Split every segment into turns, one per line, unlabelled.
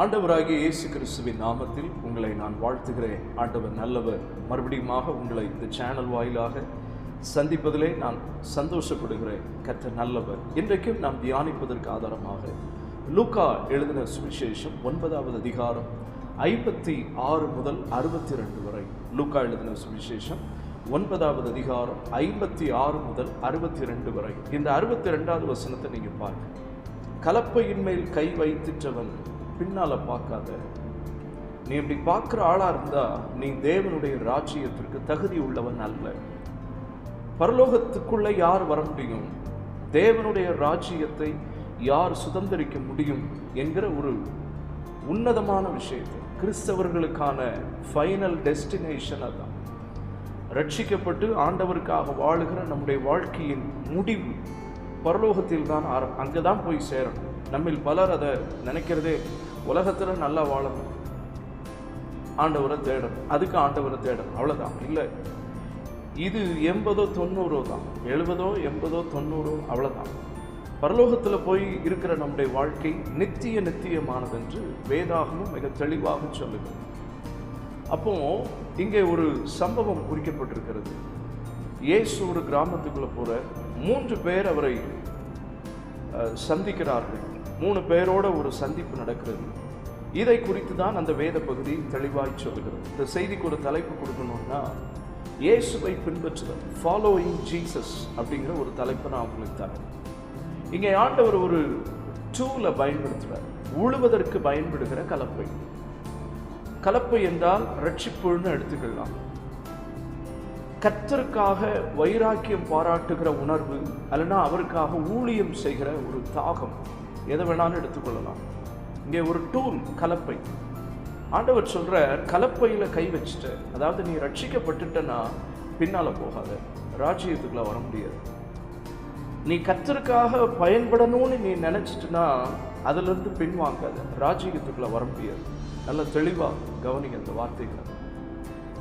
ஆண்டவராகிய இயேசு கிறிஸ்துவின் நாமத்தில் உங்களை நான் வாழ்த்துகிறேன். ஆண்டவர் நல்லவர். மறுபடியுமாக உங்களை இந்த சேனல் வாயிலாக சந்திப்பதிலே நான் சந்தோஷப்படுகிறேன். கற்ற நல்லவர். இன்றைக்கும் நாம் தியானிப்பதற்கு ஆதாரமாக லூக்கா எழுதின சுவிசேஷம் ஒன்பதாவது அதிகாரம் ஐம்பத்தி ஆறு முதல் அறுபத்தி ரெண்டு வரை. லூக்கா எழுதின சுவிசேஷம் ஒன்பதாவது அதிகாரம் ஐம்பத்தி ஆறு முதல் அறுபத்தி ரெண்டு வரை. இந்த அறுபத்தி ரெண்டாவது வசனத்தை நீங்கள் பாருங்க. கலப்பையின் மேல் கை வைத்திட்டவன் பின்னால் பார்க்காத. நீ இப்படி பார்க்குற ஆளாக இருந்தால் நீ தேவனுடைய ராஜ்யத்திற்கு தகுதி உள்ளவன் அல்ல. பரலோகத்துக்குள்ளே யார் வர முடியும்? தேவனுடைய ராஜ்யத்தை யார் சுதந்திரிக்க முடியும் என்கிற ஒரு உன்னதமான விஷயத்தை. கிறிஸ்தவர்களுக்கான ஃபைனல் டெஸ்டினேஷன் அதான் ரட்சிக்கப்பட்டு ஆண்டவருக்காக வாழுகிற நம்முடைய வாழ்க்கையின் முடிவு பரலோகத்தில் தான் ஆரம் அங்கே தான் போய் சேரணும். நம்மில் பலர் அதை நினைக்கிறதே உலகத்தில் நல்லா வாழணும் ஆண்டவரை தேடணும் அதுக்கு ஆண்டவரை தேடணும் அவ்வளோதான் இல்லை. இது எண்பதோ தொண்ணூறோ தான். எழுபதோ எண்பதோ தொண்ணூறோ அவ்வளோதான் பரலோகத்தில் போய் இருக்கிற நம்முடைய வாழ்க்கை நித்திய நித்தியமானதென்று வேதாகமும் மிக தெளிவாக சொல்லுது. அப்போ இங்கே ஒரு சம்பவம் குறிக்கப்பட்டிருக்கிறது. இயேசு ஒரு கிராமத்துக்குள்ளே போகிற மூன்று பேர் அவரை சந்திக்கிறார்கள். மூணு பேரோட ஒரு சந்திப்பு நடக்கிறது. இதை குறித்து தான் அந்த வேத பகுதி தெளிவாய் சொல்கிறது. இந்த செய்திக்கு ஒரு தலைப்பு கொடுக்கணும்னா இயேசுவை பின்பற்றுதல் ஃபாலோயிங் ஜீசஸ் அப்படிங்கிற ஒரு தலைப்பை நான் உங்களுக்கு தரேன். இங்கே ஆண்டவர் ஒரு டூவில் பயன்படுத்துகிறார் உழுவதற்கு பயன்படுகிற கலப்பை. கலப்பை என்றால் ரட்சிப்புன்னு எடுத்துக்கலாம். கத்தருக்காக வைராக்கியம் பாராட்டுகிற உணர்வு அல்லனா அவருக்காக ஊழியம் செய்கிற ஒரு தாகம். எதை வேணாலும் எடுத்துக்கொள்ளலாம். இங்கே ஒரு டூல் கலப்பை. ஆண்டவர் சொல்ற கலப்பையில கை வச்சுட்ட அதாவது நீ ரட்சிக்கப்பட்டுட்டனா பின்னால போகாத. ராஜ்யத்துக்குள்ள வர முடியாது. நீ கத்தருக்காக பயன்படணும்னு நீ நினச்சிட்டுனா அதுல இருந்து பின்வாங்காத. ராஜ்யத்துக்குள்ள வர முடியாது. நல்ல தெளிவா கவனிங்க அந்த வார்த்தைகளை.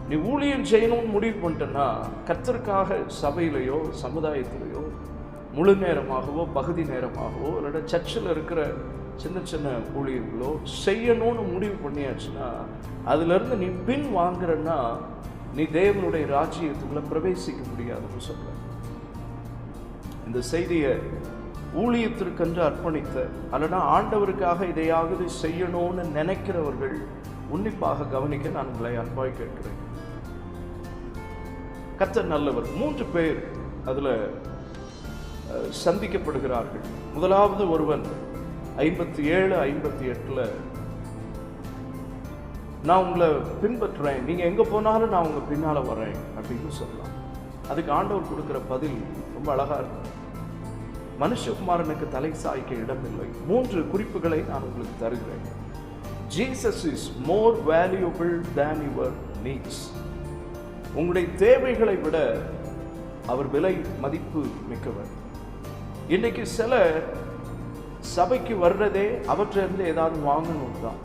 நீ ஊழியம் செய்யணும்னு முடிவு பண்ணிட்டேன்னா கத்தருக்காக சபையிலையோ சமுதாயத்திலேயோ முழு நேரமாகவோ பகுதி நேரமாகவோ இல்லாட்ட சர்ச்சில் இருக்கிற சின்ன சின்ன ஊழியர்களோ செய்யணும்னு முடிவு பண்ணியாச்சுன்னா அதுலேருந்து நீ பின் வாங்குறன்னா நீ தேவனுடைய ராஜ்யத்துக்குள்ளே பிரவேசிக்க முடியாதுன்னு சொல்ல இந்த செய்தியை ஊழியத்திற்கென்று அர்ப்பணித்த அல்லனா ஆண்டவருக்காக இதையாவது செய்யணும்னு நினைக்கிறவர்கள் உன்னிப்பாக கவனிக்க நான் உங்களை அன்பாய் கேட்கிறேன். கர்த்தர் நல்லவர். மூன்று பேர் அதில் சந்திக்கப்படுகிறார்கள். முதலாவது ஒருவன் ஐம்பத்தி ஏழு ஐம்பத்தி எட்டில் நான் உங்களை பின்பற்றுறேன். நீங்கள் எங்கே போனாலும் நான் உங்கள் பின்னால் வரேன். அப்படின்னு சொல்லலாம் அதுக்கு ஆண்டவர் கொடுக்குற பதில் ரொம்ப அழகாக இருக்கும் மனுஷகுமாரனுக்கு தலை சாய்க்க இடமில்லை. மூன்று குறிப்புகளை நான் உங்களுக்கு தருகிறேன். Jesus is more valuable than your needs உங்களுடைய தேவைகளை விட அவர் விலை மதிப்பு மிக்கவர். இன்னைக்கு சில சபைக்கு வர்றதே அவற்றிலிருந்து ஏதாவது வாங்கணும் தான்.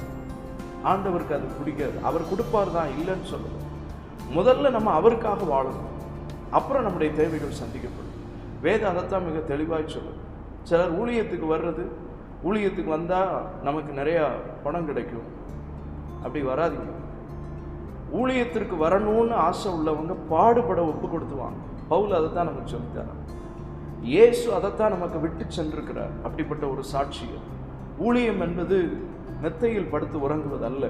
ஆண்டவருக்கு அது பிடிக்காது. அவர் கொடுப்பார் தான் இல்லைன்னு சொல்லணும் முதல்ல நம்ம அவருக்காக வாழணும். அப்புறம் நம்முடைய தேவைகள் சந்திக்கப்படும். வேதம் அதைத்தான் மிக தெளிவாக சொல்லும் சிலர் ஊழியத்துக்கு வர்றது ஊழியத்துக்கு வந்தால் நமக்கு நிறையா பணம் கிடைக்கும். அப்படி வராதீங்க. ஊழியத்திற்கு வரணும்னு ஆசை உள்ளவங்க பாடுபட ஒப்பு கொடுத்துவாங்க. பவுல் அதைத்தான் நமக்கு சொல்லித்தரான் இயேசு அதைத்தான் நமக்கு விட்டு சென்றிருக்கிறார். அப்படிப்பட்ட ஒரு சாட்சியம். ஊழியம் என்பது மெத்தையில் படுத்து உறங்குவது அல்ல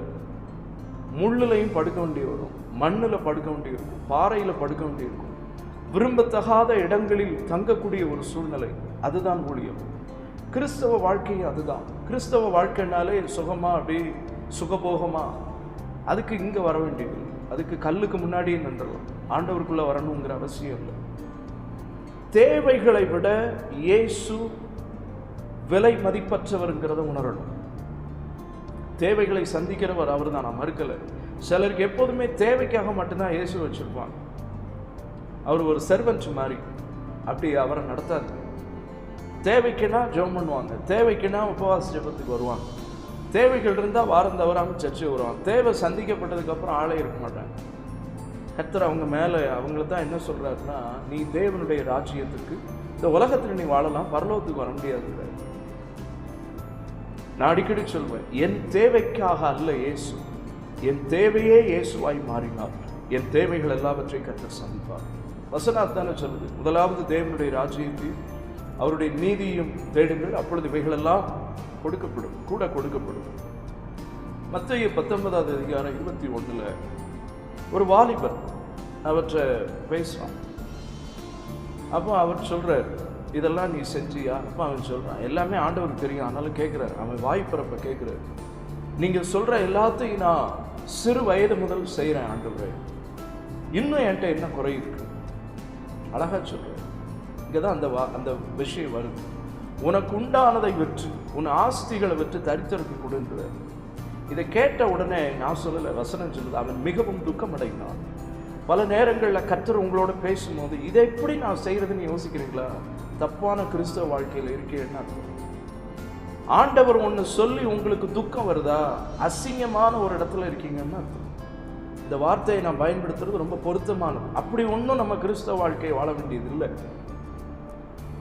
முள்ளுலையும் படுக்க வேண்டி வரும். மண்ணில் படுக்க வேண்டியிருக்கும் பாறையில் படுக்க வேண்டியிருக்கும் விரும்பத்தகாத இடங்களில் தங்கக்கூடிய ஒரு சூழ்நிலை. அதுதான் ஊழியம். கிறிஸ்தவ வாழ்க்கை அதுதான். கிறிஸ்தவ வாழ்க்கைனாலே சுகமா அப்படி சுகபோகமா? அதுக்கு இங்கே வர வேண்டியது அதுக்கு கல்லுக்கு முன்னாடியே நின்றுடும் ஆண்டவருக்குள்ளே வரணுங்கிற அவசியம் இல்லை. தேவைகளை விட இயேசு விலை மதிப்பற்றவருங்கிறத உணரணும். தேவைகளை சந்திக்கிறவர் அவர் தான் நான் மறுக்கலை. சிலருக்கு எப்போதுமே தேவைக்காக மட்டும்தான் இயேசு வச்சிருப்பாங்க அவர் ஒரு செர்வன்ட் மாதிரி. அப்படி அவரை நடத்தாது. தேவைக்குன்னா ஜெபம் பண்ணுவாங்க. தேவைக்குன்னா உபவாச ஜெபத்துக்கு வருவாங்க. தேவைகள் இருந்தால் வாரம் தவறாமல் சர்ச்சை வருவாங்க. தேவை சந்திக்கப்பட்டதுக்கப்புறம் ஆளே இருக்க மாட்டாங்க. கர்த்தர் அவங்க மேலே அவங்கள தான் என்ன சொல்கிறாருன்னா நீ தேவனுடைய ராஜ்யத்துக்கு இந்த உலகத்தில் நீ வாழலாம் பரலோகத்துக்கு வர முடியாது நான் அடிக்கடி சொல்வேன் என் தேவைக்காக அல்ல இயேசு. என் தேவையே இயேசுவாய் மாறினார் என் தேவைகள் எல்லாவற்றையும் கர்த்தர் சந்திப்பார். வசனாத் தானே சொல்லுது. முதலாவது தேவனுடைய ராஜ்யத்தையும் அவருடைய நீதியும் தேடுங்கள். அப்பொழுது இவைகளெல்லாம் கொடுக்கப்படும் கூட கொடுக்கப்படும். மத்திய பத்தொன்பதாவது அதிகாரம் இருபத்தி ஒண்ணுல ஒரு வாலிபர் அவற்றை பேசுகிறான் அப்போ அவர் சொல்கிறார் இதெல்லாம் நீ செஞ்சியா? அப்போ அவன் சொல்கிறான் எல்லாமே ஆண்டவருக்கு தெரியும் ஆனாலும் கேட்குறாரு அவன் வாய்ப்பிறப்ப கேட்குறாரு நீங்கள் சொல்கிற எல்லாத்தையும் நான் சிறு வயது முதல் செய்கிறேன் ஆண்டவரே. இன்னும் என்கிட்ட என்ன குறை இருக்கு? அழகாக சொல்கிறேன் இங்கே தான் அந்த வா அந்த விஷயம் வருது. உனக்கு உண்டானதை விற்று உன் ஆஸ்திகளை விற்று தரித்திரக்கு கொடுன்றார் இதை கேட்ட உடனே நான் சொல்லலை வசனம் சொல்லுது அவன் மிகவும் துக்கம் அடைந்தான் பல நேரங்களில் கர்த்தர் உங்களோட பேசும்போது இதை எப்படி நான் செய்யறதுன்னு யோசிக்கிறீங்களா? தப்பான கிறிஸ்தவ வாழ்க்கையில் இருக்கேன்னு ஆண்டவர் ஒன்று சொல்லி உங்களுக்கு துக்கம் வருதா? அசிங்கமான ஒரு இடத்துல இருக்கீங்கன்னு அர்த்தம்? இந்த வார்த்தையை நான் பயன்படுத்துறது ரொம்ப பொருத்தமானது. அப்படி ஒன்றும் நம்ம கிறிஸ்தவ வாழ்க்கையை வாழ வேண்டியது இல்லை.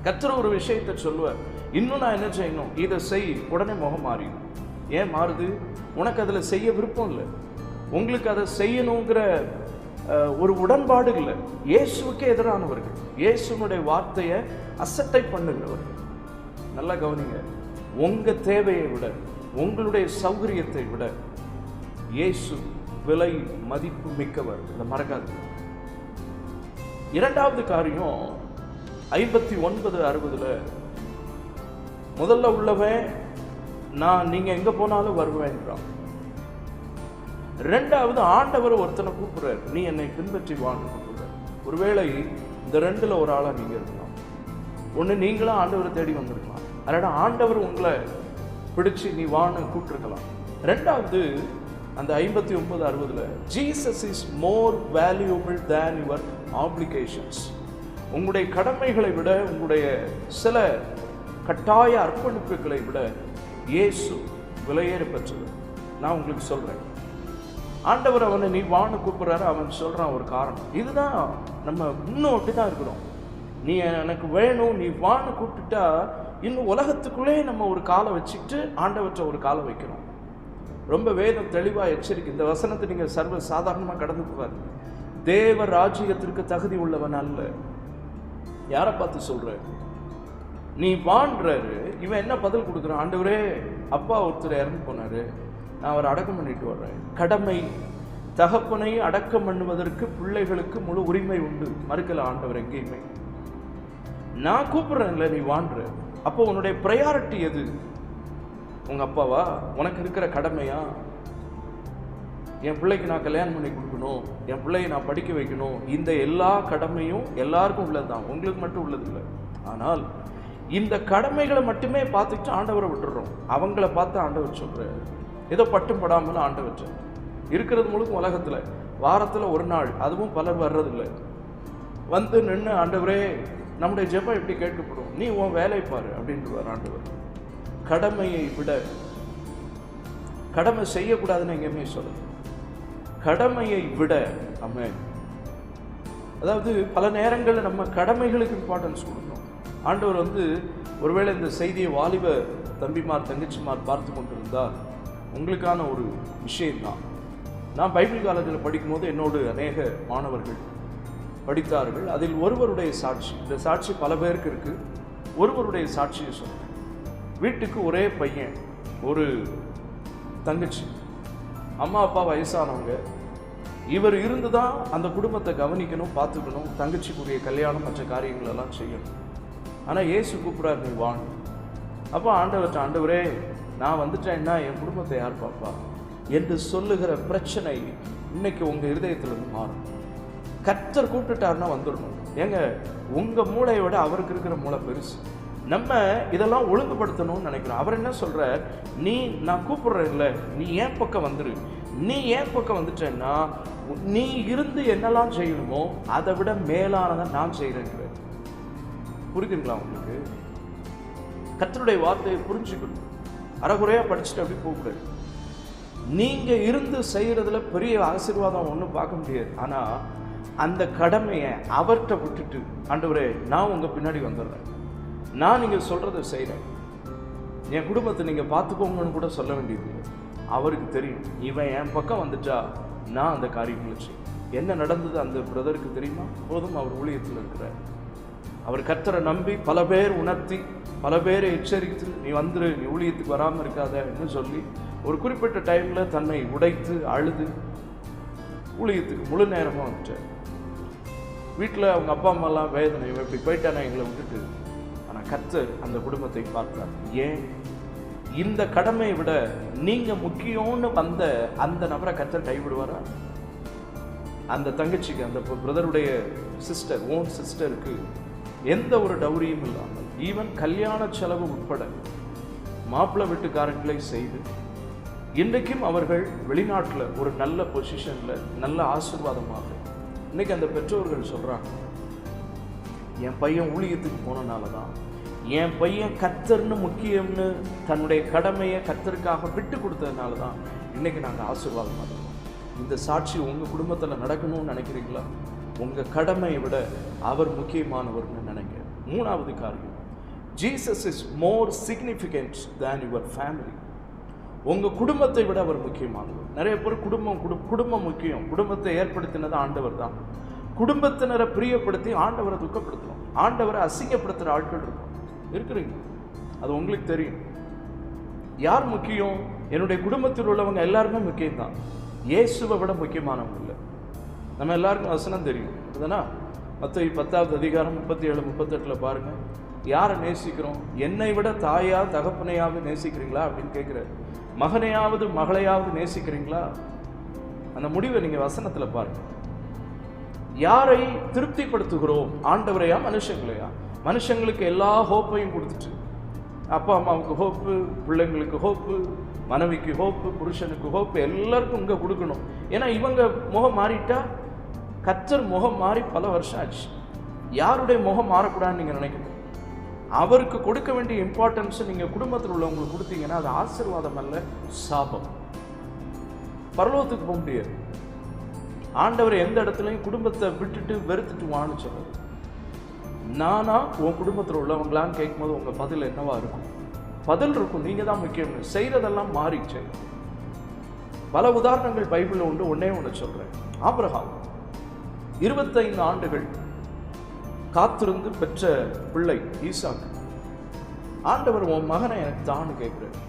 கத்துற ஒரு விஷயத்தை சொல்லுவார் இன்னும் நான் என்ன செய்யணும்? இதை செய் உடனே முகம் மாறிடும். ஏன் மாறுது? உனக்கு அதில் செய்ய விருப்பம் இல்லை. உங்களுக்கு அதை செய்யணுங்கிற அஹ், ஒரு உடன்பாடு இல்லை. இயேசுவுக்கு எதிரானவர்கள். இயேசுனுடைய வார்த்தையை அசட்டை பண்ணுகிறவர்கள் நல்லா கவனிங்க. உங்க தேவையை விட உங்களுடைய சௌகரியத்தை விட இயேசு விலை மதிப்பு மிக்கவர். இதை மறக்காது இரண்டாவது காரியம் ஐம்பத்தி ஒன்பது அறுபதுல முதல்ல உள்ளவன் நான் நீங்கள் எங்கே போனாலும் வருவேன்றான் ரெண்டாவது ஆண்டவர் ஒருத்தனை கூப்பிடுறார். நீ என்னை பின்பற்றி வான்னு கூப்பிடுறார். ஒருவேளை இந்த ரெண்டில் ஒரு ஆளாக நீங்கள் இருக்கலாம். ஒன்று நீங்களும் ஆண்டவரை தேடி வந்திருக்கலாம். அதனால் ஆண்டவர் உங்களை பிடிச்சு நீ வான்னு கூப்பிட்டுருக்கலாம். ரெண்டாவது அந்த ஐம்பத்தி ஒன்பது அறுபதில் Jesus is more valuable than your applications உங்களுடைய கடமைகளை விட உங்களுடைய சில கட்டாய அர்ப்பணிப்புகளை விட இயேசு விலையேற பெற்றது நான் உங்களுக்கு சொல்கிறேன் ஆண்டவர் அவனை நீ வான்னு கூப்பிட்றாரு. அவன் சொல்கிறான் ஒரு காரணம். இதுதான் நம்ம இன்னும் அப்படிதான் இருக்கிறோம். நீ எனக்கு வேணும் நீ வான்னு கூப்பிட்டுட்டா இன்னும் உலகத்துக்குள்ளே நம்ம ஒரு காலை வச்சுக்கிட்டு ஆண்டவற்றை ஒரு காலை வைக்கிறோம். ரொம்ப வேதம் தெளிவாக எச்சரிக்கை. இந்த வசனத்தை நீங்கள் சர்வ சாதாரணமாக கடந்து போகாது தேவ ராஜ்யத்திற்கு தகுதி உள்ளவன் அல்ல. யாரை பார்த்து சொல்கிறேன் நீ வான்றாரு இவன் என்ன பதில் கொடுக்குறான்? ஆண்டவரே அப்பா ஒருத்தர் இறந்து போனாரு. நான் அவரை அடக்கம் பண்ணிட்டு வர்றேன். கடமை தகப்பனை அடக்கம் பண்ணுவதற்கு பிள்ளைகளுக்கு முழு உரிமை உண்டு. மறுக்கல ஆண்டவர் எங்கேயுமே. நான் கூப்பிட்றேன்ல நீ வான்ற. அப்போ உன்னுடைய ப்ரையாரிட்டி எது? உங்கள் அப்பாவா? உனக்கு இருக்கிற கடமையா? என் பிள்ளைக்கு நான் கல்யாணம் பண்ணி கொடுக்கணும். என் பிள்ளையை நான் படிக்க வைக்கணும். இந்த எல்லா கடமையும் எல்லாருக்கும் உள்ளது தான் உங்களுக்கு மட்டும் உள்ளது இல்லை ஆனால் இந்த கடமைகளை மட்டுமே பார்த்துட்டு ஆண்டவரை விட்டுடுறோம். அவங்கள பார்த்து ஆண்டவர் சொல்கிறார் ஏதோ பட்டும் படாமல் ஆண்டவர் இருக்கிறது முழுக்க உலகத்துல. வாரத்துல ஒரு நாள் அதுவும் பலர் வர்றதில்லை. வந்து நின்று ஆண்டவரே நம்முடைய ஜெபம் எப்படி கேட்கப்படும். நீ உன் வேலை பாரு அப்படின்ட்டு ஆண்டவர். கடமையை விட கடமை செய்யக்கூடாதுன்னு எங்கேயுமே சொல்லுது கடமையை விட அமேன் அதாவது பல நேரங்களில் நம்ம கடமைகளுக்கு இம்பார்ட்டன்ஸ் கொடுக்கும் ஆண்டவர் வந்து ஒருவேளை இந்த செய்தியை வாலிப தம்பிமார் தங்கச்சிமார் பார்த்து கொண்டிருந்தால் உங்களுக்கான ஒரு விஷயம்தான். நான் பைபிள் காலேஜில் படிக்கும்போது என்னோடு அநேக மாணவர்கள் படித்தார்கள். அதில் ஒருவருடைய சாட்சி இந்த சாட்சி பல பேருக்கு இருக்குது ஒருவருடைய சாட்சியை சொன்னேன் வீட்டுக்கு ஒரே பையன் ஒரு தங்கச்சி. அம்மா அப்பா வயசானவங்க. இவர் இருந்து தான் அந்த குடும்பத்தை கவனிக்கணும் பார்த்துக்கணும். தங்கச்சிக்குரிய கல்யாணம் மற்ற காரியங்களெல்லாம் செய்யணும். ஆனால் ஏசு கூப்பிடாரு நீ வான் அப்போ ஆண்டவர்கிட்ட ஆண்டவரே நான் வந்துட்டேன்னா என் குடும்பத்தை யார் பார்ப்பா? என்று சொல்லுகிற பிரச்சனை இன்னைக்கு உங்கள் இருதயத்திலிருந்து மாறும். கர்த்தர் கூப்பிட்டுட்டாருன்னா வந்துடணும். ஏங்க உங்கள் மூளையை விட அவருக்கு இருக்கிற மூளை பெருசு. நம்ம இதெல்லாம் ஒழுங்குபடுத்தணும்னு நினைக்கிறோம். அவர் என்ன சொல்கிறார் நீ நான் கூப்பிடுறேன்ல நீ ஏன் பக்கம் வந்துரு? நீ ஏன் பக்கம் வந்துட்டேன்னா நீ இருந்து என்னெல்லாம் செய்யணுமோ அதை விட மேலானதை நான் செய்கிறேங்கிற புரியுதுங்களா உங்களுக்கு? கத்தனுடைய வார்த்தையை புரிஞ்சுக்கணும். அறகுறையாக படிச்சுட்டு அப்படி போகக்கூடாது. நீங்கள் இருந்து செய்கிறதுல பெரிய ஆசீர்வாதம் ஒன்றும் பார்க்க முடியாது. ஆனால் அந்த கடமையை அவர்கிட்ட விட்டுட்டு ஆண்டவரே நான் உங்கள் பின்னாடி வந்துடுறேன். நான் நீங்கள் சொல்கிறத செய்கிறேன் என் குடும்பத்தை நீங்கள் பார்த்துக்கோங்கன்னு கூட சொல்ல வேண்டியது அவருக்கு தெரியும். இவன் என் பக்கம் வந்துட்டா நான் அந்த காரியங்களை செய்வேன். என்ன நடந்தது அந்த பிரதருக்கு தெரியுமா? போதும் அவர் ஊழியத்தில் இருக்கிறார். அவர் கர்த்தரை நம்பி பல பேர் உணர்த்தி பல பேரை எச்சரித்து நீ வந்துரு நீ ஊழியத்துக்கு வராமல் இருக்காதன்னு சொல்லி ஒரு குறிப்பிட்ட டைமில் தன்னை உடைத்து அழுது ஊழியத்துக்கு முழு நேரமாக வந்துட்டார் வீட்டில் அவங்க அப்பா அம்மாலாம் வேதனை இவன் இப்படி போயிட்டானே எங்களை விட்டுட்டு? ஆனால் கர்த்தர் அந்த குடும்பத்தை பார்த்தார். ஏன்? இந்த கடமையை விட நீங்கள் முக்கியம்னு வந்த அந்த நபரை கர்த்தர் கைவிடுவாரா? அந்த தங்கச்சிக்கு அந்த பிரதருடைய சிஸ்டர் ஓன் சிஸ்டருக்கு எந்த ஒரு டௌரியும் இல்லாமல் ஈவன் கல்யாண செலவு உட்பட மாப்பிள்ளை வீட்டுக்காரர்களை செய்து இன்றைக்கும் அவர்கள் வெளிநாட்டில் ஒரு நல்ல பொசிஷனில் நல்ல ஆசிர்வாதமாக இன்றைக்கி அந்த பெற்றோர்கள் சொல்கிறாங்க என் பையன் ஊழியத்துக்கு போனனால தான் என் பையன் கத்தர்னு முக்கியம்னு தன்னுடைய கடமையை கத்தருக்காக விட்டு கொடுத்ததுனால தான் இன்னைக்கு நாங்கள் ஆசீர்வாதமாக இருக்கோம். இந்த சாட்சி உங்கள் குடும்பத்தில் நடக்கணும்னு நினைக்கிறீங்களா? உங்கள் கடமையை விட அவர் முக்கியமானவர்னு நினைங்க. மூணாவது காரியம். Jesus is more significant than your family உங்கள் குடும்பத்தை விட அவர் முக்கியமானவர். நிறைய பேர் குடும்பம் குடு குடும்பம் முக்கியம். குடும்பத்தை ஏற்படுத்தினது ஆண்டவர் தான். குடும்பத்தினரை பிரியப்படுத்தி ஆண்டவரை துக்கப்படுத்தணும் ஆண்டவரை அசிங்கப்படுத்துகிற ஆட்கள் இருக்கும். இருக்கிறீங்க அது உங்களுக்கு தெரியும். யார் முக்கியம்? என்னுடைய குடும்பத்தில் உள்ளவங்க எல்லாருமே முக்கியம்தான். இயேசுவை விட முக்கியமானவங்க. நம்ம எல்லாருக்கும் வசனம் தெரியும். அதுதானா? மற்ற பத்தாவது அதிகாரம் முப்பத்தி ஏழு முப்பத்தெட்டில் பாருங்கள் யாரை நேசிக்கிறோம்? என்னை விட தாயா தகப்பனையாவது நேசிக்கிறீங்களா? அப்படின்னு கேட்குறாரு. மகனையாவது மகளையாவது நேசிக்கிறீங்களா? அந்த முடிவை நீங்கள் வசனத்தில் பாருங்கள் யாரை திருப்திப்படுத்துகிறோம்? ஆண்டவரையா மனுஷங்களையா? மனுஷங்களுக்கு எல்லா ஹோப்பையும் கொடுத்துட்டு அப்பா அம்மாவுக்கு ஹோப்பு பிள்ளைங்களுக்கு ஹோப்பு மனைவிக்கு ஹோப்பு புருஷனுக்கு ஹோப்பு எல்லாருக்கும் இங்கே கொடுக்கணும். ஏன்னா இவங்க முகம் மாறிட்டா கத்தர் முகம் மாறி பல வருஷம் ஆச்சு. யாருடைய முகம் மாறக்கூடாதுன்னு நீங்கள் நினைக்கணும். அவருக்கு கொடுக்க வேண்டிய இம்பார்ட்டன்ஸை நீங்கள் குடும்பத்தில் உள்ளவங்களுக்கு கொடுத்தீங்கன்னா அது ஆசீர்வாதம் அல்ல சாபம். பரலோகத்துக்கு போக முடியாது. ஆண்டவர் எந்த இடத்துலையும் குடும்பத்தை விட்டுட்டு வெறுத்துட்டு வான்னு சொல்றாரு நானா உன் குடும்பத்தில் உள்ளவங்களான்னு கேட்கும்போது உங்கள் பதில் என்னவா இருக்கும்? பதில் இருக்கும் நீங்கள் தான் முக்கியம் செய்கிறதெல்லாம் மாறிச்சு. பல உதாரணங்கள் பைபிளில் உண்டு ஒன்றே ஒன்று சொல்கிறேன் ஆப்ரஹாம் இருபத்தைந்து ஆண்டுகள் காத்திருந்து பெற்ற பிள்ளை ஈசாக்கு ஆண்டவர் உன் மகனை எனக்கு தான்னு கேட்குறாரு.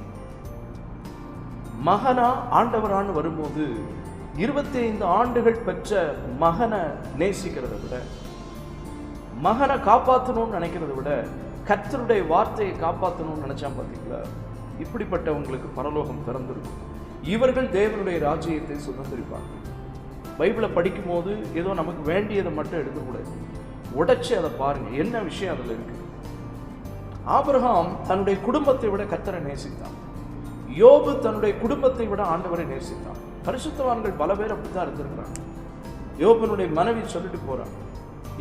மகனா ஆண்டவரான்னு வரும்போது இருபத்தி ஐந்து ஆண்டுகள் பெற்ற மகனை நேசிக்கிறத விட மகனை காப்பாற்றணும்னு நினைக்கிறத விட கர்த்தருடைய வார்த்தையை காப்பாற்றணும்னு நினைச்சான் பார்த்தீங்களா? இப்படிப்பட்டவங்களுக்கு பரலோகம் திறந்திருக்கும். இவர்கள் தேவனுடைய ராஜ்யத்தை சுதந்திரிப்பார்கள். பைபிளை படிக்கும்போது ஏதோ நமக்கு வேண்டியதை மட்டும் எடுக்கக்கூடாது உடைச்சி அதை பாருங்க என்ன விஷயம் அதில் இருக்கு? ஆபிரகாம் தன்னுடைய குடும்பத்தை விட கத்தரை நேசித்தான். யோபு தன்னுடைய குடும்பத்தை விட ஆண்டவரை நேசித்தான். பரிசுத்தவான்கள் பல பேர் அப்படித்தான் இருந்திருக்கிறாங்க. யோபனுடைய மனைவி சொல்லிட்டு போறான்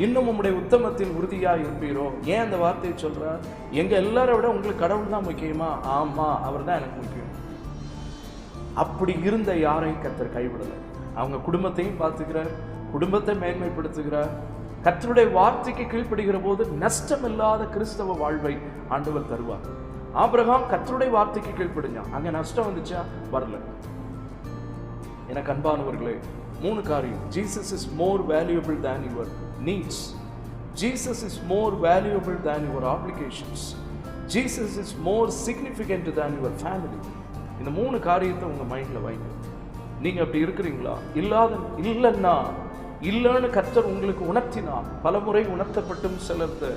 இன்னும் உம்முடைய உத்தமத்தில் உறுதியா இருப்பீரோ? ஏன் அந்த வார்த்தையை சொல்கிறார் எங்க எல்லாரை விட உங்களுக்கு கடவுள் தான் முக்கியமா? ஆமாம் அவர் தான் எனக்கு முக்கியம். அப்படி இருந்த யாரையும் கத்தர் கைவிடலை. அவங்க குடும்பத்தையும் பார்த்துக்கிறார் குடும்பத்தை மேன்மைப்படுத்துகிறார். கர்த்தருடைய வார்த்தைக்கு கீழ்ப்படுகிற போது நஷ்டமில்லாத கிறிஸ்தவ வாழ்வை ஆண்டவர் தருவார். ஆபிரகாம் கற்றுடைய வார்த்தைக்கு கீழ்ப்படிஞ்சான் அங்க நஷ்டம் வந்துச்சா? வரல. எனக்கு அன்பானவர்களே மூணு காரியம். Jesus is more valuable than your needs Jesus is more valuable than your applications Jesus is more significant than your family இந்த மூணு காரியத்தை உங்கள் மைண்டில் வைங்க. நீங்கள் அப்படி இருக்கிறீங்களா? இல்லாத இல்லைன்னா இல்லைன்னு கர்த்தர் உங்களுக்கு உணர்த்தினா பல முறை உணர்த்தப்பட்டும் சிலர்த்த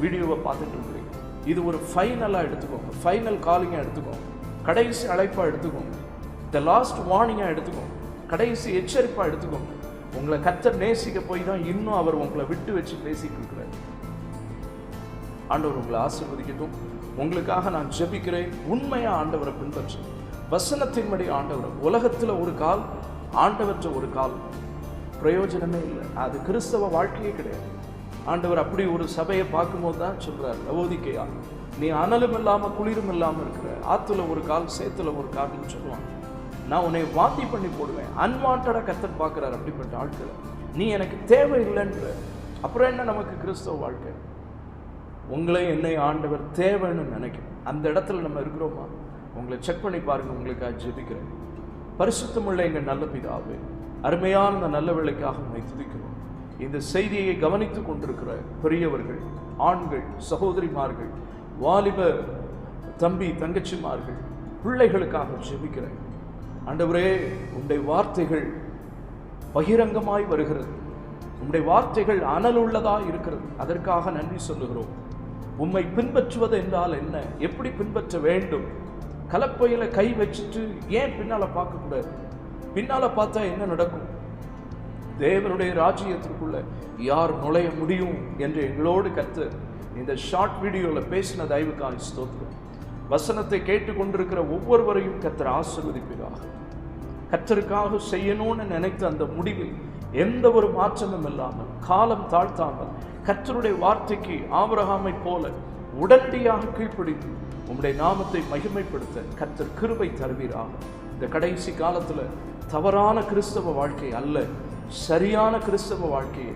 வீடியோவை பார்த்துட்டு இருக்கிறீங்க. இது ஒரு ஃபைனலாக எடுத்துக்கோங்க. ஃபைனல் காலிங்காக எடுத்துக்கோங்க. கடைசி அழைப்பாக எடுத்துக்கோங்க. த லாஸ்ட் வார்னிங்காக எடுத்துக்கோங்க. கடைசி எச்சரிப்பாக எடுத்துக்கோங்க. உங்களை கர்த்தர் நேசிக்க போய் தான் இன்னும் அவர் உங்களை விட்டு வச்சு பேசிட்டு இருக்கிறார். ஆண்டவர் உங்களை ஆசிர்வதிக்கட்டும். உங்களுக்காக நான் ஜெபிக்கிறேன். உண்மையாக ஆண்டவரை பின்பற்று வசனத்தின்படி ஆண்டவர் உலகத்தில் ஒரு கால் ஆண்டவற்ற ஒரு கால். பிரயோஜனமே இல்லை. அது கிறிஸ்தவ வாழ்க்கையே கிடையாது. ஆண்டவர் அப்படி ஒரு சபையை பார்க்கும்போது தான் சொல்கிறார் லவோதிக்கையா நீ அனலும் இல்லாமல் குளிரும் இல்லாமல் இருக்கிற ஆற்றுல ஒரு கால் சேத்துல ஒரு கால்னு சொல்லுவாங்க. நான் உன்னை வாந்தி பண்ணி போடுவேன். அன்வான்டாக கத்தர் பார்க்குறாரு அப்படிப்பட்ட ஆட்களை. நீ எனக்கு தேவை இல்லைன்ற. அப்புறம் என்ன நமக்கு கிறிஸ்தவ வாழ்க்கை? உங்களே என்னை ஆண்டவர் தேவைன்னு நினைக்கும் அந்த இடத்துல நம்ம இருக்கிறோமா? உங்களை செக் பண்ணி பாருங்க உங்களுக்காக ஜெபிக்கிறேன். பரிசுத்தமுள்ள எங்கள் நல்ல பிதாவே அருமையான இந்த நல்ல வேலைக்காக உங்களை துதிக்கிறோம். இந்த செய்தியை கவனித்து கொண்டிருக்கிற பெரியவர்கள் ஆண்கள் சகோதரிமார்கள் வாலிப தம்பி தங்கச்சிமார்கள் பிள்ளைகளுக்காக ஜெபிக்கிறேன். ஆண்டவரே உடைய வார்த்தைகள் பகிரங்கமாய் வருகிறது. உம்முடைய வார்த்தைகள் அனல் உள்ளதாக இருக்கிறது. அதற்காக நன்றி சொல்லுகிறோம். உம்மை பின்பற்றுவது என்றால் என்ன? எப்படி பின்பற்ற வேண்டும்? கலப்பையில கை வச்சுட்டு ஏன் பின்னால் பார்க்கக்கூடாது பின்னால் பார்த்தா என்ன நடக்கும்? தேவனுடைய ராஜ்யத்திற்குள்ள யார் நுழைய முடியும் என்று எங்களோடு கத்து இந்த ஷார்ட் வீடியோவில் பேசின தயவுக்கான ஸ்தோத்திரம். வசனத்தை கேட்டுக்கொண்டிருக்கிற ஒவ்வொருவரையும் கத்தர் ஆசிர்வதிப்பதாக கத்தருக்காக செய்யணும்னு நினைத்த அந்த முடிவில் எந்த ஒரு மாற்றமும் இல்லாமல் காலம் தாழ்த்தாமல் கத்தருடைய வார்த்தைக்கு ஆபரகாமை போல உடனடியாக கீழ்ப்பிடித்து உம்முடைய நாமத்தை மகிமைப்படுத்த கத்தர் கிருபை தருவீராக. இந்த கடைசி காலத்துல தவறான கிறிஸ்தவ வாழ்க்கை அல்ல சரியான கிறிஸ்தவ வாழ்க்கையை.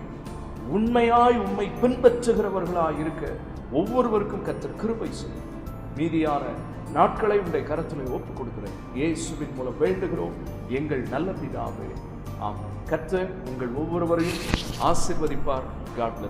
உண்மையாய் உண்மை பின்பற்றுகிறவர்களாக இருக்க ஒவ்வொருவருக்கும் கத்தர் கிருபை செய்யும். மீதியான நாட்களை உடைய கரத்தில் ஒப்புக் கொடுக்கிறேன். இயேசுவின் மூலம் வேண்டுகிறோம். எங்கள் நல்ல பிதாவே. ஆமாம் கத்த உங்கள் ஒவ்வொருவரையும் ஆசிர்வதிப்பார். காட்